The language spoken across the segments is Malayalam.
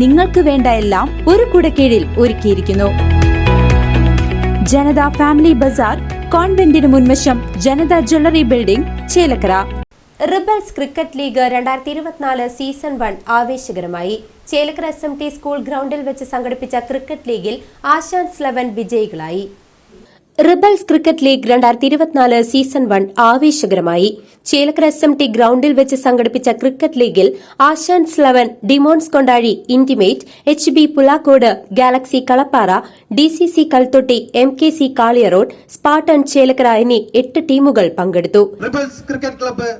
നിങ്ങൾക്ക് വേണ്ട എല്ലാം ഒരു കുടക്കീഴിൽ ഒരുക്കിയിരിക്കുന്നു. ജനത ഫാമിലി ബസാർ കോൺവെന്റിന് മുൻവശം Janata jewellery building Chelakkara. Rebels cricket league രണ്ടായിരത്തി ഇരുപത്തിനാല് season one ആവേശകരമായി. Chelakkara S M T school ഗ്രൗണ്ടിൽ വെച്ച് സംഘടിപ്പിച്ച ക്രിക്കറ്റ് ലീഗിൽ ആശാൻസ് ലെവൻ വിജയികളായി. റിബൽസ് ക്രിക്കറ്റ് ലീഗ് രണ്ടായിരത്തി ഇരുപത്തിനാല് സീസൺ വൺ ആവേശകരമായി. ചേലക്കര എസ് എം ടി ഗ്രൌണ്ടിൽ വെച്ച് സംഘടിപ്പിച്ച ക്രിക്കറ്റ് ലീഗിൽ Ashans eleven demons Kondazhi intimate H B Pulakode galaxy Kalappara D C C Kalthotti M K C Kaliyarode spartan Chelakkara എന്നീ എട്ട് ടീമുകൾ പങ്കെടുത്തു. റിബൽസ് ക്രിക്കറ്റ് ക്ലബ്ബ്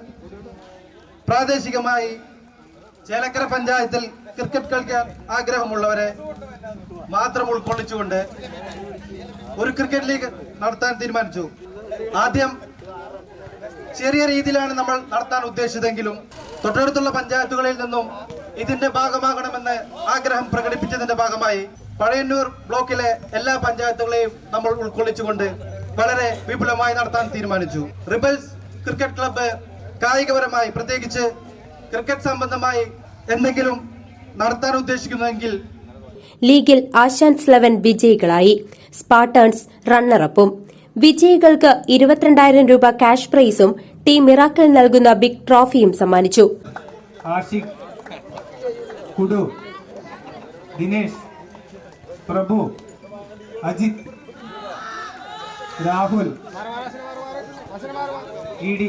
പ്രാദേശികമായി ചേലക്കര പഞ്ചായത്തിൽ ക്രിക്കറ്റ് കളിക്കാൻ ആഗ്രഹമുള്ളവരെ മാത്രം ഉൾക്കൊള്ളിച്ചുകൊണ്ട് ഒരു ക്രിക്കറ്റ് ലീഗ് നടത്താൻ തീരുമാനിച്ചു. ആദ്യം ചെറിയ രീതിയിലാണ് നമ്മൾ നടത്താൻ ഉദ്ദേശിച്ചതെങ്കിലും തൊട്ടടുത്തുള്ള പഞ്ചായത്തുകളിൽ നിന്നും ഇതിന്റെ ഭാഗമാകണമെന്ന് ആഗ്രഹം പ്രകടിപ്പിച്ചതിന്റെ ഭാഗമായി പഴയന്നൂർ ബ്ലോക്കിലെ എല്ലാ പഞ്ചായത്തുകളെയും നമ്മൾ ഉൾക്കൊള്ളിച്ചുകൊണ്ട് വളരെ വിപുലമായി നടത്താൻ തീരുമാനിച്ചു. റിബൽസ് ക്രിക്കറ്റ് ക്ലബ്ബ് കായികപരമായി പ്രത്യേകിച്ച് ക്രിക്കറ്റ് സംബന്ധമായി എന്തെങ്കിലും നടത്താൻ ഉദ്ദേശിക്കുന്നുവെങ്കിൽ ലീഗിൽ ആശാൻസ് ലെവൻ വിജയികളായി. സ്പാട്ടേൺസ് റണ്ണറപ്പും. വിജയികൾക്ക് ഇരുപത്തിരണ്ടായിരം രൂപ ക്യാഷ് പ്രൈസും ടീം മിറാക്കിൾ നൽകുന്ന ബിഗ് ട്രോഫിയും സമ്മാനിച്ചു. കുടു Dinesh Prabhu Ajith Rahul E D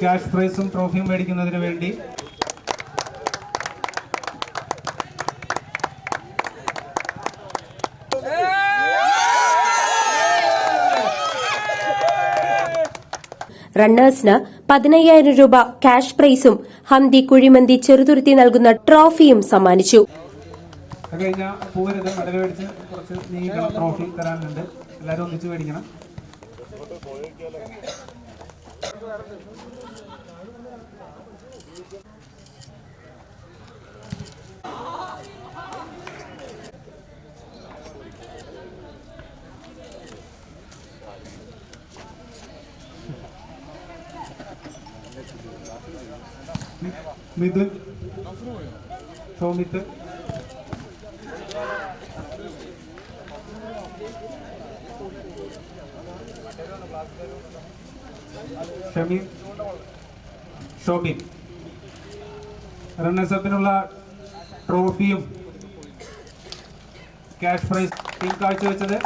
cash പ്രൈസും ട്രോഫിയും മേടിക്കുന്നതിന് വേണ്ടി. റണ്ണേഴ്സിന് പതിനയ്യായിരം രൂപ ക്യാഷ് പ്രൈസും ഹംദി കുഴിമന്തി ചെറുതുരുത്തി നൽകുന്ന ട്രോഫിയും സമ്മാനിച്ചു. അത് കഴിഞ്ഞാൽ പോരുത് മെഡൽ മേടിച്ച് കുറച്ച് നീക്കണം ട്രോഫി തരാനുണ്ട്. എല്ലാവരും ഒന്നിച്ച് മേടിക്കണം. മിഥുൻ. സൗമിത്ത്. ഷമീർ ഷോബിൻ. റണ്ണേഴ്സപ്പിനുള്ള ട്രോഫിയും ക്യാഷ് പ്രൈസ് ടീം കാഴ്ചവെച്ചത്.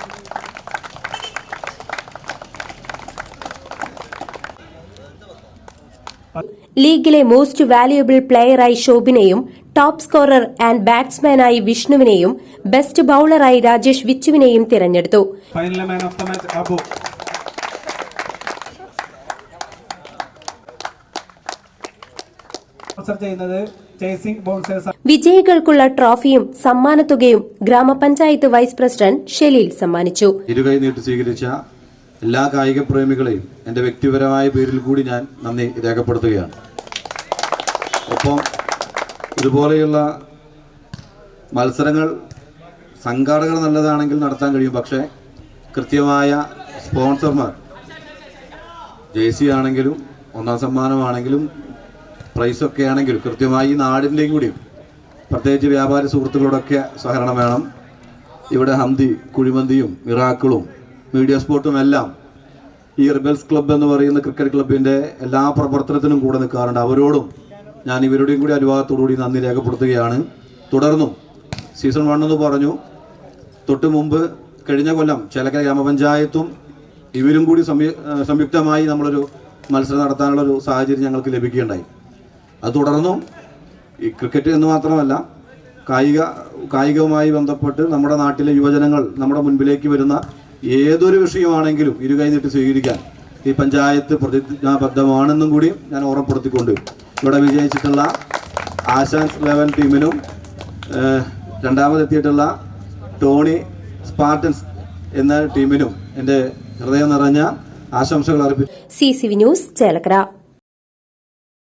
ലീഗിലെ മോസ്റ്റ് വാല്യുബിൾ പ്ലെയറായി ഷോബിനെയും ടോപ്പ് സ്കോറർ ആൻഡ് ബാറ്റ്സ്മാനായി വിഷ്ണുവിനെയും ബെസ്റ്റ് ബൌളറായി രാജേഷ് വിച്ചുവിനെയും തിരഞ്ഞെടുത്തു. ചെയ്യുന്നത് ചേസിംഗ് ബോൺസേഴ്സ് വിജയികൾക്കുള്ള ട്രോഫിയും സമ്മാനത്തുകയും ഗ്രാമപഞ്ചായത്ത് വൈസ് പ്രസിഡന്റ് ഷെലീൽ സമ്മാനിച്ചു. ഇരുകൈ നീട്ടി സ്വീകരിച്ച എല്ലാ കായിക പ്രേമികളെയും എന്റെ വ്യക്തിപരമായ പേരിൽ കൂടി ഞാൻ നന്ദി രേഖപ്പെടുത്തുകയാണ്. ഒപ്പം ഇതുപോലെയുള്ള മത്സരങ്ങൾ സംഘാടകർ നല്ലതാണെങ്കിൽ നടത്താൻ കഴിയും. പക്ഷേ കൃത്യമായ സ്പോൺസർമാർ ജേഴ്സി ആണെങ്കിലും ഒന്നാം സമ്മാനമാണെങ്കിലും പ്രൈസൊക്കെ ആണെങ്കിൽ കൃത്യമായി നാടിന്റെയും കൂടിയും പ്രത്യേകിച്ച് വ്യാപാര സുഹൃത്തുക്കളോടൊക്കെ സഹകരണം വേണം. ഇവിടെ ഹംദി കുഴിമന്തിയും മിറാക്കിളും മീഡിയ സ്പോർട്ടും എല്ലാം ഈ റിബൽസ് ക്ലബ്ബ് എന്ന് പറയുന്ന ക്രിക്കറ്റ് ക്ലബിന്റെ എല്ലാ പ്രവർത്തനത്തിനും കൂടെ നിൽക്കാറുണ്ട്. അവരോടും ഞാൻ ഇവരുടെയും കൂടി അനുവാദത്തോടുകൂടി നന്ദി രേഖപ്പെടുത്തുകയാണ്. തുടർന്നും സീസൺ വൺ എന്ന് പറഞ്ഞു. തൊട്ട് മുമ്പ് കഴിഞ്ഞ കൊല്ലം ചേലക്കര ഗ്രാമപഞ്ചായത്തും ഇവരും കൂടി സംയുക്തമായി നമ്മളൊരു മത്സരം നടത്താനുള്ളൊരു സാഹചര്യം ഞങ്ങൾക്ക് ലഭിക്കുകയുണ്ടായി. അത് തുടർന്നും ഈ ക്രിക്കറ്റ് എന്ന് മാത്രമല്ല കായിക കായികവുമായി ബന്ധപ്പെട്ട് നമ്മുടെ നാട്ടിലെ യുവജനങ്ങൾ നമ്മുടെ മുൻപിലേക്ക് വരുന്ന ഏതൊരു വിഷയമാണെങ്കിലും ഇരുകൈ നീട്ടി സ്വീകരിക്കാൻ ഈ പഞ്ചായത്ത് പ്രതിജ്ഞാബദ്ധമാണെന്നും കൂടി ഞാൻ ഓർമ്മപ്പെടുത്തിക്കൊണ്ട് ഇവിടെ വിജയിച്ചിട്ടുള്ള ആശാൻസ് ലെവൻ ടീമിനും രണ്ടാമതെത്തിയിട്ടുള്ള ടോണി സ്പാർട്ടൻസ് എന്ന ടീമിനും എന്റെ ഹൃദയം നിറഞ്ഞ ആശംസകൾ അർപ്പിച്ചു. C C V news Chelakkara.